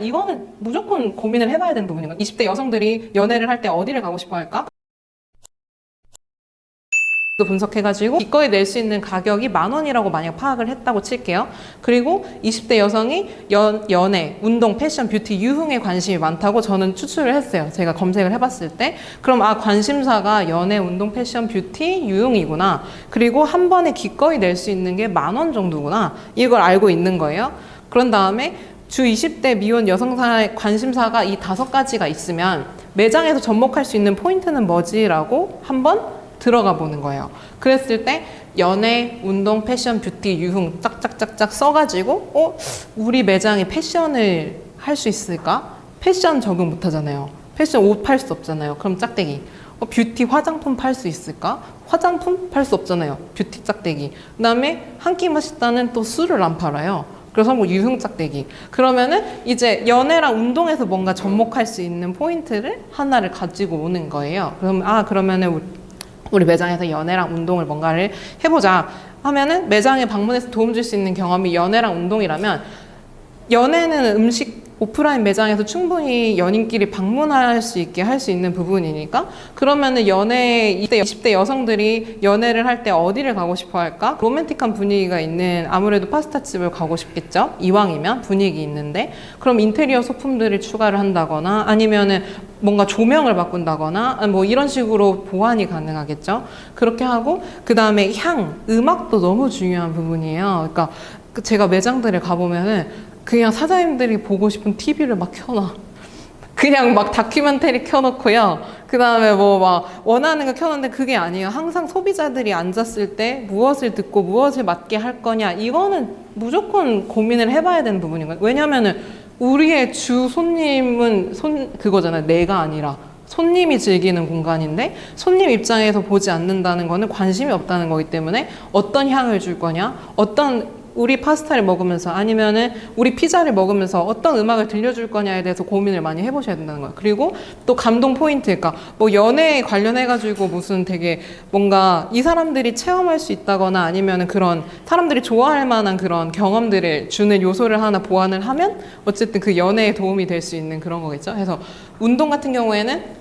이거는 무조건 고민을 해봐야 되는 부분인 거예요. 20대 여성들이 연애를 할 때 어디를 가고 싶어 할까? 또 분석해가지고 기꺼이 낼 수 있는 가격이 만 원이라고 만약 파악을 했다고 칠게요. 그리고 20대 여성이 연, 연애, 운동, 패션, 뷰티, 유흥에 관심이 많다고 저는 추출을 했어요. 제가 검색을 해봤을 때. 그럼 아, 관심사가 연애, 운동, 패션, 뷰티, 유흥이구나. 그리고 한 번에 기꺼이 낼 수 있는 게 만 원 정도구나. 이걸 알고 있는 거예요. 그런 다음에 주 20대 미혼 여성사의 관심사가 이 다섯 가지가 있으면 매장에서 접목할 수 있는 포인트는 뭐지라고 한번 들어가 보는 거예요. 그랬을 때 연애, 운동, 패션, 뷰티, 유흥 짝짝짝짝 써가지고 어 우리 매장에 패션을 할 수 있을까? 패션 적응 못하잖아요. 패션 옷 팔 수 없잖아요. 그럼 짝대기. 어, 뷰티 화장품 팔 수 있을까? 화장품 팔 수 없잖아요. 뷰티 짝대기. 그다음에 한 끼 맛있다는 또 술을 안 팔아요. 그래서 뭐 유흥 짝대기. 그러면은 이제 연애랑 운동에서 뭔가 접목할 수 있는 포인트를 하나를 가지고 오는 거예요. 그럼 아 그러면은 우리 매장에서 연애랑 운동을 뭔가를 해보자 하면은 매장에 방문해서 도움 줄 수 있는 경험이 연애랑 운동이라면 연애는 음식 오프라인 매장에서 충분히 연인끼리 방문할 수 있게 할 수 있는 부분이니까 그러면은 연애 20대, 20대 여성들이 연애를 할 때 어디를 가고 싶어 할까? 로맨틱한 분위기가 있는 아무래도 파스타 집을 가고 싶겠죠? 이왕이면 분위기 있는데 그럼 인테리어 소품들을 추가를 한다거나 아니면은 뭔가 조명을 바꾼다거나 뭐 이런 식으로 보완이 가능하겠죠? 그렇게 하고 그 다음에 향, 음악도 너무 중요한 부분이에요. 그러니까 그 제가 매장들에 가보면은 그냥 사장님들이 보고 싶은 TV를 막 켜놔. 그냥 막 다큐멘터리 켜놓고요. 그 다음에 뭐 막 원하는 거 켜놓는데 그게 아니에요. 항상 소비자들이 앉았을 때 무엇을 듣고 무엇을 맞게 할 거냐. 이거는 무조건 고민을 해봐야 되는 부분인 거예요. 왜냐면은 우리의 주 손님은 손, 그거잖아요. 내가 아니라. 손님이 즐기는 공간인데 손님 입장에서 보지 않는다는 거는 관심이 없다는 거기 때문에 어떤 향을 줄 거냐, 어떤 우리 파스타를 먹으면서 아니면은 우리 피자를 먹으면서 어떤 음악을 들려줄 거냐에 대해서 고민을 많이 해보셔야 된다는 거예요. 그리고 또 감동 포인트, 그러니까 뭐 연애에 관련해가지고 무슨 되게 뭔가 이 사람들이 체험할 수 있다거나 아니면은 그런 사람들이 좋아할 만한 그런 경험들을 주는 요소를 하나 보완을 하면 어쨌든 그 연애에 도움이 될 수 있는 그런 거겠죠. 그래서 운동 같은 경우에는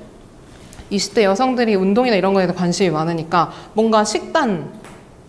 20대 여성들이 운동이나 이런 거에 관심이 많으니까 뭔가 식단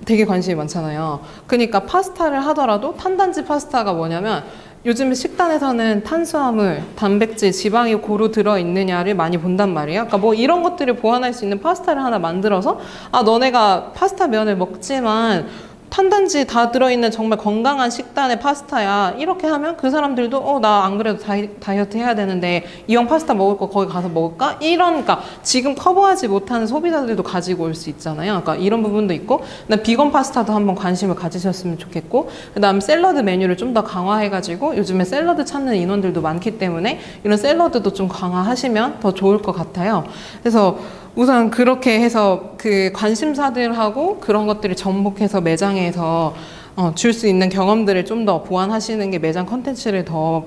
되게 관심이 많잖아요. 그러니까 파스타를 하더라도 탄단지 파스타가 뭐냐면 요즘 식단에서는 탄수화물, 단백질, 지방이 고루 들어 있느냐를 많이 본단 말이에요. 그러니까 뭐 이런 것들을 보완할 수 있는 파스타를 하나 만들어서 아 너네가 파스타 면을 먹지만 탄단지 다 들어있는 정말 건강한 식단의 파스타야. 이렇게 하면 그 사람들도 어 나 안 그래도 다이, 다이어트 해야 되는데 이왕 파스타 먹을 거 거기 가서 먹을까? 이런 그러니까 지금 커버하지 못하는 소비자들도 가지고 올 수 있잖아요. 그러니까 이런 부분도 있고 나 비건 파스타도 한번 관심을 가지셨으면 좋겠고 그 다음 샐러드 메뉴를 좀 더 강화해가지고 요즘에 샐러드 찾는 인원들도 많기 때문에 이런 샐러드도 좀 강화하시면 더 좋을 것 같아요. 그래서 우선 그렇게 해서 그 관심사들하고 그런 것들을 접목해서 매장에서 어, 줄 수 있는 경험들을 좀 더 보완하시는 게 매장 컨텐츠를 더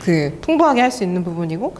그 풍부하게 할 수 있는 부분이고